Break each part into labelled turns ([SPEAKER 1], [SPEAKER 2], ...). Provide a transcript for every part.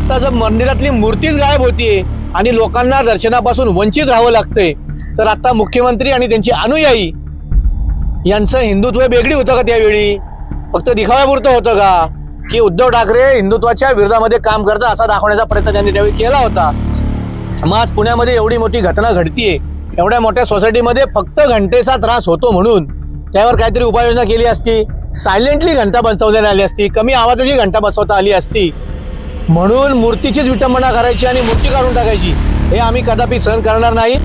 [SPEAKER 1] आता जर मंदिरातली मूर्तीच गायब होतीये आणि लोकांना दर्शनापासून वंचित राहावं लागतंय तर आता मुख्यमंत्री आणि त्यांची अनुयायी यांचं हिंदुत्व वेगळी होतं का त्यावेळी? फक्त दिखाव्यापुरतं होतं का? की उद्धव ठाकरे हिंदुत्वाच्या विरोधामध्ये काम करतात असा दाखवण्याचा प्रयत्न त्यांनी त्यावेळी केला होता. मग आज पुण्यामध्ये एवढी मोठी घटना घडतीये. एवढ्या मोठ्या सोसायटीमध्ये फक्त घंटेचा त्रास होतो म्हणून त्यावर काहीतरी उपाययोजना केली असती. सायलेंटली घंटा बसवण्यात आली असती. कमी आवाजाची घंटा बसवता आली असती. म्हणून मूर्तीचीच विटंबना करायची आणि मूर्ती काढून टाकायची. हे आम्ही कदापि सहन करणार नाही.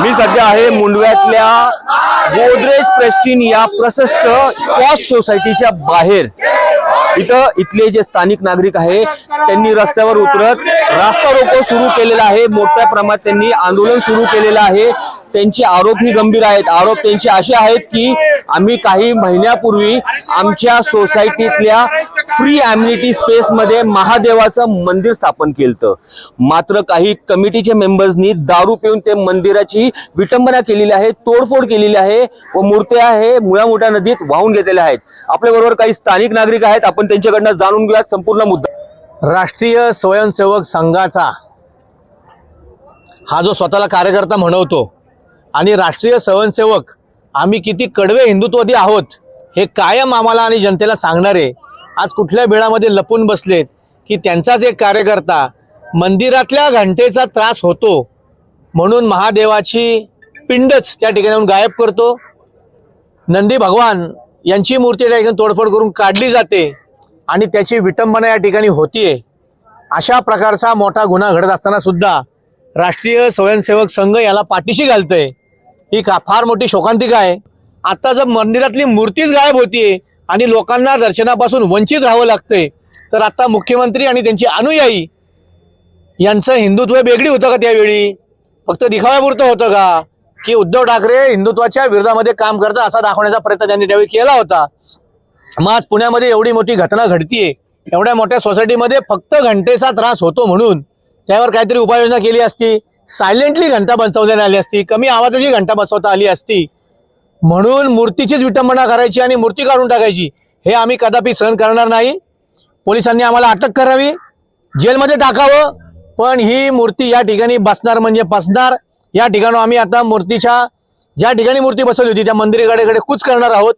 [SPEAKER 2] मी सध्या आहे मुंडव्यातल्या गोदरेज प्रेस्टिन या प्रशस्त पॉश सोसायटीच्या बाहेर. इथं इथले जे स्थानिक नागरिक आहे त्यांनी रस्त्यावर उतरत रास्ता रोको सुरू केलेला आहे. मोठ्या प्रमाणात त्यांनी आंदोलन सुरू केलेलं आहे. त्यांचे आरोप ही गंभीर आहेत. आरोप त्यांचे असे आहेत की आम्ही काही महिन्यापूर्वी आमच्या सोसायटीतल्या फ्री ॲम्युनिटी स्पेस मध्ये महादेवाचं मंदिर स्थापन केलं मात्र काही कमिटीचे मेंबर्सनी दारू पिऊन ते मंदिराची विटंबना केलेली आहे तोडफोड केलेली आहे व मूर्त्या हे मुळामुठ्या नदीत वाहून घेतलेल्या आहेत. आपल्याबरोबर काही स्थानिक नागरिक आहेत. आपण त्यांच्याकडनं जाणून घेऊया संपूर्ण मुद्दा.
[SPEAKER 1] राष्ट्रीय स्वयंसेवक संघाचा हा जो स्वतःला कार्यकर्ता म्हणवतो आणि राष्ट्रीय स्वयंसेवक आम्ही किती कडवे हिंदुत्ववादी आहोत हे कायम आम्हाला आणि जनतेला सांगणारे. आज कुठल्या बेळामध्ये लपून बसलेत की त्यांचाच एक कार्यकर्ता मंदिरातल्या घंटेचा त्रास होतो म्हणून महादेवाची पिंडच त्या ठिकाणाहून गायब करतो. नंदी भगवान यांची मूर्ती त्या ठिकाणी तोडफोड करून काढली जाते आणि त्याची विटंबना या ठिकाणी होतीये. अशा प्रकारचा मोठा गुन्हा घडत असताना सुद्धा राष्ट्रीय स्वयंसेवक संघ याला पाठीशी घालतंय. ही का फार मोठी शोकांतिका आहे आता जर मंदिरातली मूर्तीच गायब होतीये आणि लोकांना दर्शनापासून वंचित राहावं लागतंय तर आता मुख्यमंत्री आणि त्यांची अनुयायी यांचं हिंदुत्व वेगळी होतं का त्यावेळी? फक्त दिखाव्यापुरतं होतं का? की उद्धव ठाकरे हिंदुत्वाच्या विरोधामध्ये काम करतात असा दाखवण्याचा प्रयत्न त्यांनी त्यावेळी केला होता. मग आज पुण्यामध्ये एवढी मोठी घटना घडतीये. एवढ्या मोठ्या सोसायटीमध्ये फक्त घंटेचा त्रास होतो म्हणून त्यावर काहीतरी उपाययोजना केली असती सायलेंटली घंटा बसवण्यात आली असती कमी आवाजाची घंटा बसवता आली असती. म्हणून मूर्तीचीच विटंबना करायची आणि मूर्ती काढून टाकायची हे आम्ही कदापि सहन करणार नाही. पोलिसांनी आम्हाला अटक करावी जेलमध्ये टाकावं पण ही मूर्ती या ठिकाणी बसणार म्हणजे बसणार. या ठिकाणी आम्ही आता मूर्तीच्या ज्या ठिकाणी मूर्ती बसवली होती त्या मंदिराकडे कूच करणार आहोत.